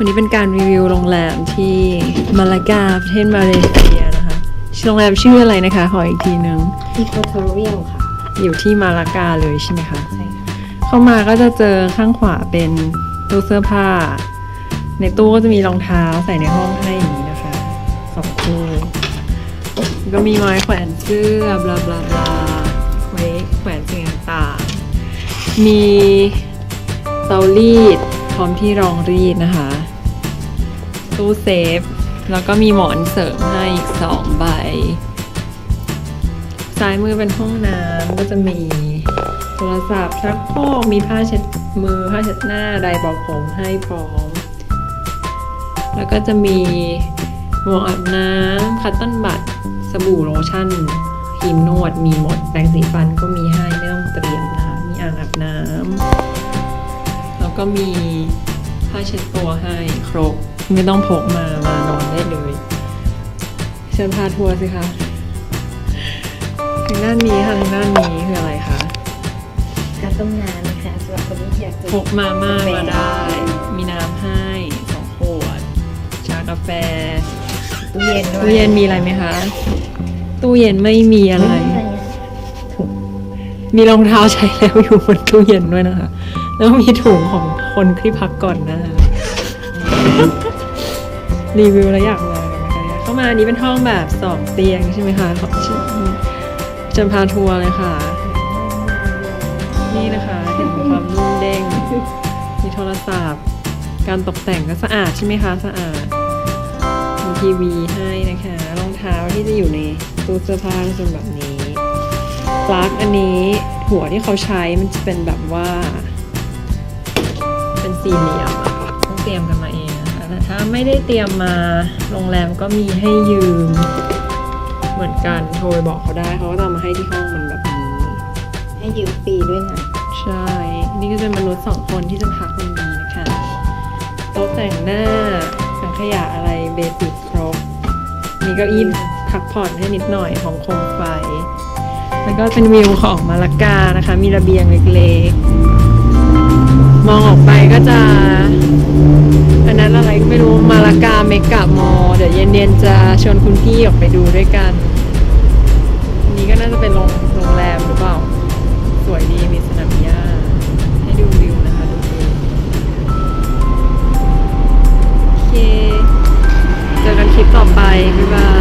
วันนี้เป็นการรีวิวโรงแรมที่มาลากาประเทศมาเลเซียนะคะชื่อโรงแรมชื่ออะไรนะคะ ขออีกทีนึงอีโคทอเรียลค่ะ อยู่ที่มาลากาเลยใช่ไหมคะใช่ค่ะเข้ามาก็จะเจอข้างขวาเป็นตู้เสื้อผ้า ในตู้ก็จะมีรองเท้าใส่ในห้องให้อย่างนี้นะคะสองคู่ก็มีไม้แขวนเสื้อบลาบลาบลาไว้แขวนสิ่งต่างๆมีเตารีดพ ร้อมที่รองรีดนะคะ ตู้เซฟ แล้วก็มีหมอนเสริมให้อีกสองใบ ซ้ายมือเป็นห้องน้ำก็จะมีโทรศัพท์ชักโครกมีผ้าเช็ดมือผ้าเช็ดหน้าไดร์บอกผมให้พร้อม แล้วก็จะมีหมวกอาบน้ำคัตเติ้ลบัตสบู่โลชั่นครีมนวดมีหมดแปรงสีฟันก็มีให้ไม่ต้องเตรียมนะคะ มีอ่างอาบน้ำ ก็มีผ้าเช็ดตัวให้ครบ ไม่ต้องพกมามานอนได้เลยเชิญพาทัวร์สิคะทางด้านนี้ค่ะทางด้านนี้คืออะไรคะการต้มน้ำนะคะสำหรับคนที่อยากจะพกมาม่ามาได้ มีน้ำให้สองขวด ชากาแฟตู้เย็นด้วยตู้เย็นมีอะไรไหมคะตู้เย็นไม่มีอะไรถุงมีรองเท้าใช้แล้วอยู่บนตู้เย็นด้วยนะคะ แล้วมีถุงของคนที่พักก่อนนะคะรีวิวแล้วอยากมากันไหมคะเข้ามาอันนี้เป็นห้องแบบสองเตียงใช่ไหมคะขอเชิญเชิญพาทัวร์เลยค่ะ นี่นะคะเห็นความนุ่มเด้งมีโทรศัพท์ การตกแต่งก็สะอาดใช่ไหมคะสะอาดมีทีวีให้นะคะรองเท้าที่จะอยู่ในตู้เสื้อผ้าก็จะเป็นแบบนี้ปลั๊กอันนี้หัวที่เขาใช้มันจะเป็นแบบว่า เป็นสี่เหลี่ยมอะต้องเตรียมกันมาเองนะคะแต่ถ้าไม่ได้เตรียมมาโรงแรมก็มีให้ยืม เหมือนกันโทรไปบอกเขาได้เขาก็จะเอามาให้ที่ห้องมันแบบนี้ ให้ยืมฟรีด้วยนะ ใช่ นี่ก็จะเป็นมนุษย์สองคนที่จะพักวันนี้นะคะโต๊ะแต่งหน้าสังขยะอะไรเบสิกครบมีเก้าอี้พักผ่อนให้นิดหน่อยของโคมไฟ แล้วก็เป็นวิวของมาลากานะคะ มีระเบียงเล็กๆ มองออกไปก็จะ อันนั้นอะไรก็ไม่รู้มาลากาเมกะมอเดี๋ยวเย็นๆจะชวนคุณพี่ออกไปดูด้วยกันอัน นี้ก็น่าจะเป็นโรงโรงแรมหรือเปล่า สวยดีมีสนามหญ้าให้ดูวิวนะคะดูวิวโอเค เจอกันคลิปต่อไป บ๊ายบาย